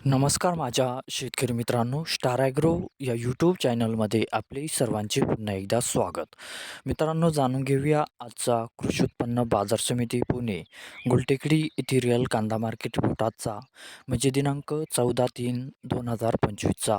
नमस्कार माझ्या शेतकरी मित्रांनो स्टार ॲग्रो या यूट्यूब चॅनलमध्ये आपले सर्वांचे पुन्हा एकदा स्वागत. मित्रांनो जाणून घेऊया आजचा कृषी उत्पन्न बाजार समिती पुणे गुलटेकडी येथे रिअल कांदा मार्केट बोटातचा म्हणजे दिनांक चौदा तीन दोन हजार पंचवीसचा.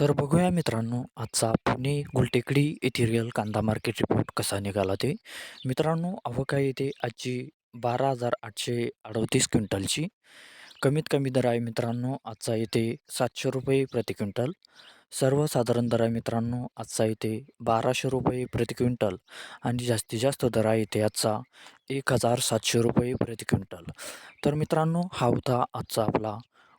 तर बघूया मित्रांनो आजचा पुणे गुलटेकडी इथेरियल रिअल कांदा मार्केट रिपोर्ट कसा निघाला ते. मित्रांनो अवका येथे आजची बारा हजार आठशे अडतीस क्विंटलची. कमीत कमी दर आहे मित्रांनो आजचा येथे सातशे रुपये प्रति क्विंटल. सर्वसाधारण दर आहे मित्रांनो आजचा येथे बाराशे रुपये प्रति क्विंटल. आणि जास्तीत जास्त दर आहे येथे आजचा एक हजार सातशे रुपये प्रति क्विंटल. तर मित्रांनो हा होता आजचा आपला